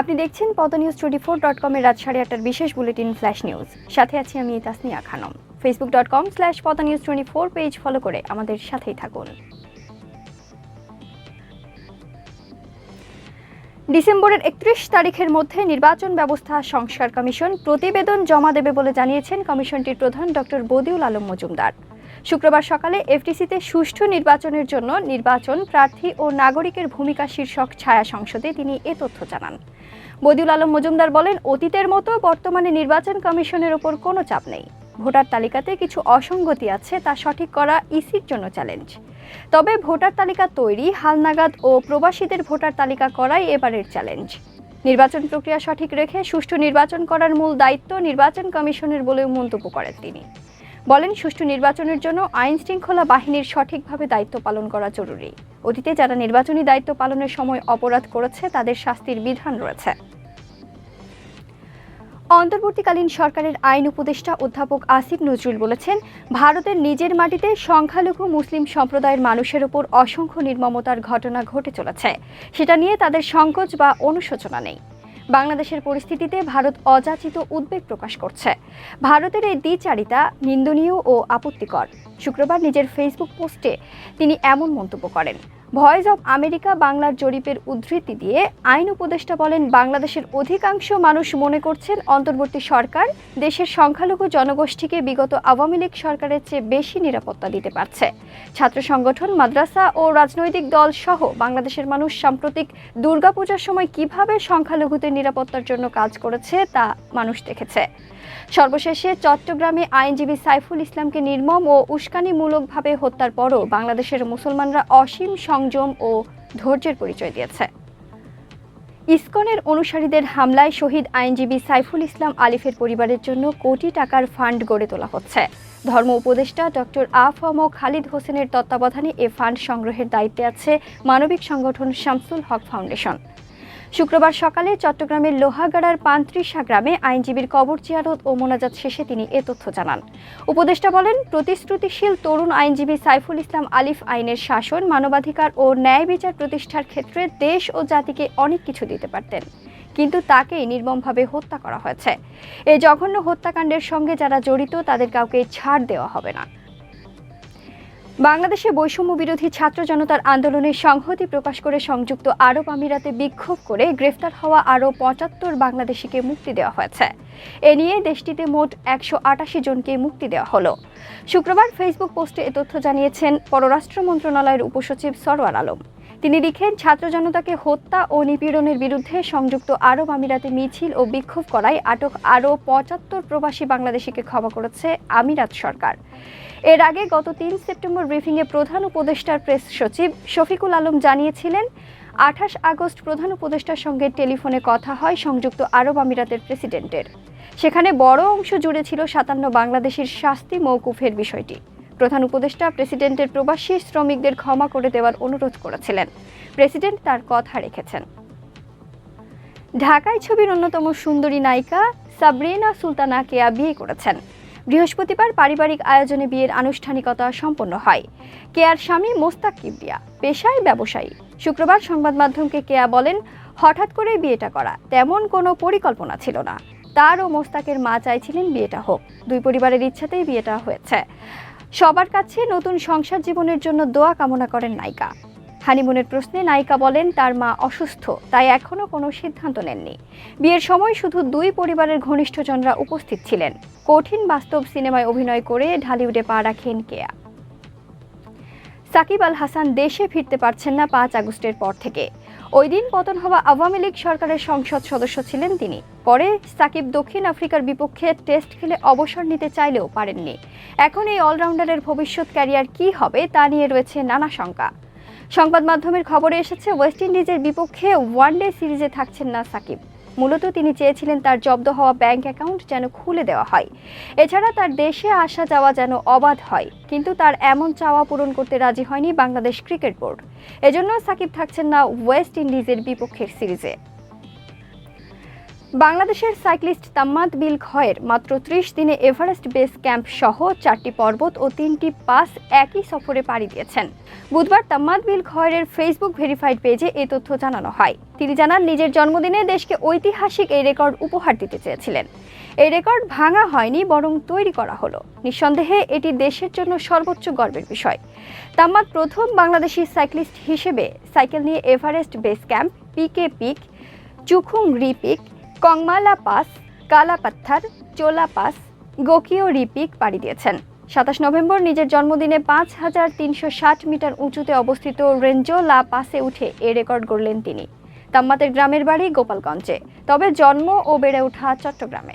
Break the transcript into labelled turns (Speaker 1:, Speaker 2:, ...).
Speaker 1: আপনি দেখছেন পদ নিউজ টোয়েন্টি ফোর ডট কমের রাত সাড়ে আটটার বিশেষ বুলেটিন ফ্ল্যাশ নিউজ। সাথে আছি আমি Tasnia Khanam Facebook dot com slash পদ news twenty four page follow করে আমাদের সাথেই থাকুন। ডিসেম্বরের একত্রিশ তারিখের মধ্যে নির্বাচন ব্যবস্থা সংস্কার কমিশন প্রতিবেদন জমা দেবে বলে জানিয়েছেন কমিশনটির প্রধান ডক্টর বদিউল আলম মজুমদার। শুক্রবার সকালে এফটিসিতে সুষ্ঠু নির্বাচনের জন্য নির্বাচন প্রার্থী ও নাগরিকের ভূমিকা শীর্ষক ছায়া সংসদে তিনি এ তথ্য জানান। বদিউল আলম মজুমদার বলেন, অতীতের মতো বর্তমানে নির্বাচন কমিশনের ওপর কোনো চাপ নেই। ভোটার তালিকাতে কিছু অসঙ্গতি আছে তা সঠিক করা ইসির জন্য চ্যালেঞ্জ। তবে ভোটার তালিকা তৈরি হালনাগাদ ও প্রবাসীদের ভোটার তালিকা করাই এবারের চ্যালেঞ্জ। নির্বাচন প্রক্রিয়া সঠিক রেখে সুষ্ঠু নির্বাচন করার মূল দায়িত্ব নির্বাচন কমিশনের বলেও মন্তব্য করেন তিনি। বলেন, সুষ্ঠু নির্বাচনের জন্য আইন শৃঙ্খলা বাহিনীর সঠিকভাবে দায়িত্ব পালন করা জরুরি। অতীতে যারা নির্বাচনী দায়িত্ব পালনের সময় অপরাধ করেছে, তাদের শাস্তির বিধান রয়েছে। অন্তর্বর্তীকালীন সরকারের আইন উপদেষ্টা অধ্যাপক আসিফ নজরুল বলেছেন, ভারতের নিজের মাটিতে সংখ্যালঘু মুসলিম সম্প্রদায়ের মানুষের ওপর অসংখ্য নির্মমতার ঘটনা ঘটে চলেছে। সেটা নিয়ে তাদের সংকোচ বা অনুশোচনা নেই। বাংলাদেশের পরিস্থিতিতে ভারত অযাচিত উদ্বেগ প্রকাশ করছে। ভারতের এই দ্বিচারিতা নিন্দনীয় ও আপত্তিকর। শুক্রবার নিজের ফেসবুক পোস্টে তিনি এমন মন্তব্য করেন। ভয়েস অব আমেরিকা বাংলার জরিপের উদ্ধৃতি দিয়ে আইন উপদেষ্টা বলেন, বাংলাদেশের অধিকাংশ মানুষ মনে করছেন অন্তর্বর্তী সরকার দেশের সংখ্যালঘু জনগোষ্ঠীকে বিগত আওয়ামী লীগ সরকারের চেয়ে বেশি নিরাপত্তা দিতে পারছে। ছাত্র সংগঠন, মাদ্রাসা ও রাজনৈতিক দল সহ বাংলাদেশের মানুষ সাম্প্রতিক দুর্গাপূজার সময় কীভাবে সংখ্যালঘুদের নিরাপত্তার জন্য কাজ করেছে তা মানুষ দেখেছে। সর্বশেষে চট্টগ্রামে আইনজীবী সাইফুল ইসলামকে নির্মম ও উস্কানিমূলকভাবে হত্যার পরও বাংলাদেশের মুসলমানরা অসীম সংযম ও ধৈর্যের পরিচয় দিয়েছে। ইসকনের অনুসারীদের হামলায় শহীদ আইনজীবী সাইফুল ইসলাম আলিফের পরিবারের জন্য কোটি টাকার ফান্ড গড়ে তোলা হচ্ছে। ধর্ম উপদেষ্টা ডক্টর আফম খালিদ হোসেনের তত্ত্বাবধানে এ ফান্ড সংগ্রহের দায়িত্বে আছে মানবিক সংগঠন শামসুল হক ফাউন্ডেশন। শুক্রবার সকালে চট্টগ্রামের লোহাগাড়ার পান্ত্রিশা গ্রামে আইনজীবীর কবর জিয়ারত ও মোনাজাত শেষে তিনি এ তথ্য জানান। উপদেষ্টা বলেন, প্রতিশ্রুতিশীল তরুণ আইনজীবী সাইফুল ইসলাম আলিফ আইনের শাসন, মানবাধিকার ও ন্যায় বিচার প্রতিষ্ঠার ক্ষেত্রে দেশ ও জাতিকে অনেক কিছু দিতে পারতেন, কিন্তু তাকেই নির্মমভাবে হত্যা করা হয়েছে। এই জঘন্য হত্যাকাণ্ডের সঙ্গে যারা জড়িত, তাদের কাউকে ছাড় দেওয়া হবে না। বাংলাদেশে বৈষম্য বিরোধী ছাত্র জনতার আন্দোলনে সংহতি প্রকাশ করে সংযুক্ত আরব আমিরাতে বিক্ষোভ করে গ্রেফতার হওয়া আরও পঁচাত্তর বাংলাদেশিকে মুক্তি দেওয়া হয়েছে। এ নিয়ে দেশটিতে মোট একশো আটাশি জনকে মুক্তি দেওয়া হলো। শুক্রবার ফেসবুক পোস্টে এ তথ্য জানিয়েছেন পররাষ্ট্র মন্ত্রণালয়ের উপসচিব সরওয়ার আলম। তিনি লিখেন, ছাত্র জনতাকে হত্যা ও নিপীড়নের বিরুদ্ধে সংযুক্ত আরব আমিরাতে মিছিল ও বিক্ষোভ করায় আটক আরও পঁচাত্তর প্রবাসী বাংলাদেশিকে ক্ষমা করেছে আমিরাত সরকার। এর আগে গত তিন সেপ্টেম্বর ব্রিফিংয়ে প্রধান উপদেষ্টার প্রেস সচিব শফিকুল আলম জানিয়েছিলেন, আঠাশ আগস্ট প্রধান উপদেষ্টার সঙ্গে টেলিফোনে কথা হয় সংযুক্ত আরব আমিরাতের প্রেসিডেন্টের। সেখানে বড় অংশ জুড়ে ছিল সাতান্ন বাংলাদেশের শাস্তি মৌকুফের বিষয়টি। প্রধান উপদেষ্টা প্রেসিডেন্টের প্রবাসী শ্রমিকদের ক্ষমা করে দেওয়ার অনুরোধ করেছিলেন। প্রেসিডেন্ট তার কথা রেখেছেন। ঢাকায় ছবির অন্যতম সুন্দরী নায়িকা সাবরিনা সুলতানা কেয়া বিয়ে করেছেন। বৃহস্পতিবার পারিবারিক আয়োজনে বিয়ের আনুষ্ঠানিকতা সম্পন্ন হয়। কেয়ার স্বামী মোস্তাক কিবরিয়া পেশায় ব্যবসায়ী। শুক্রবার সংবাদ মাধ্যমকে কেয়া বলেন, হঠাৎ করে বিয়েটা করা তেমন কোনো পরিকল্পনা ছিল না। তার ও মোস্তাকের মা চাইছিলেন বিয়েটা হোক। দুই পরিবারের ইচ্ছাতেই বিয়েটা হয়েছে। সবার কাছে নতুন সংসার জীবনের জন্য দোয়া কামনা করেন নায়িকা। হানিমুনের প্রশ্নে নায়িকা বলেন, তার মা অসুস্থ, তাই এখনও কোনো সিদ্ধান্ত নেননি। বিয়ের সময় শুধু দুই পরিবারের ঘনিষ্ঠজনরা উপস্থিত ছিলেন। কঠিন বাস্তব সিনেমায় অভিনয় করে ঢালিউডে পা রাখেন কেয়া। সাকিব আল হাসান দেশে ফিরতে পারছেন না পাঁচ আগস্টের পর থেকে। ওই দিন পতন হওয়া আওয়ামী লীগ সরকারের সংসদ সদস্য ছিলেন তিনি। পরে সাকিব দক্ষিণ আফ্রিকার বিপক্ষে টেস্ট খেলে অবসর নিতে চাইলেও পারেননি। এখন এই অলরাউন্ডারের ভবিষ্যৎ ক্যারিয়ার কি হবে তা নিয়ে রয়েছে নানা শঙ্কা। সংবাদ মাধ্যমের খবরে এসেছে, ওয়েস্ট ইন্ডিজের বিপক্ষে ওয়ান ডে সিরিজে থাকছেন না সাকিব। মূলত তিনি চেয়েছিলেন তার জব্দ হওয়া ব্যাংক অ্যাকাউন্ট যেন খুলে দেওয়া হয়। এছাড়া তার দেশে আসা যাওয়া যেন অবাধ হয়, কিন্তু তার এমন চাওয়া পূরণ করতে রাজি হয়নি বাংলাদেশ ক্রিকেট বোর্ড। এজন্য সাকিব থাকছেন না ওয়েস্ট ইন্ডিজের বিপক্ষের সিরিজে। বাংলাদেশের সাইক্লিস্ট তাম্মাদ বিল খয়ের মাত্র ত্রিশ দিনে এভারেস্ট বেস ক্যাম্প সহ চারটি পর্বত ও তিনটি পাস একই সফরে পাড়ি দিয়েছেন। বুধবার তাম্মাদ বিল খয়ের ফেসবুক ভেরিফাইড পেজে এই তথ্য জানানো হয়। তিনি জানান, নিজের জন্মদিনে দেশকে ঐতিহাসিক এই রেকর্ড উপহার দিতে চেয়েছিলেন। এই রেকর্ড ভাঙা হয়নি, বরং তৈরি করা হলো। নিঃসন্দেহে, এটি দেশের জন্য সর্বোচ্চ গর্বের বিষয়। তাম্মাদ প্রথম বাংলাদেশি সাইক্লিস্ট হিসেবে সাইকেল নিয়ে এভারেস্ট বেস ক্যাম্প, পিকে peak, Chukhung Ri peak কংমালা pass, কালা পাথর চোলা পাস গোকিও রিপিক পাড়ি দিয়েছেন। সাতাশ নভেম্বর নিজের জন্মদিনে পাঁচ হাজার তিনশো ষাট মিটার উঁচুতে অবস্থিত রেঞ্জো লা পাসে উঠে এ রেকর্ড গড়লেন তিনি। তাম্মাতের গ্রামের বাড়ি গোপালগঞ্জে, তবে জন্ম ও বেড়ে ওঠা চট্টগ্রামে।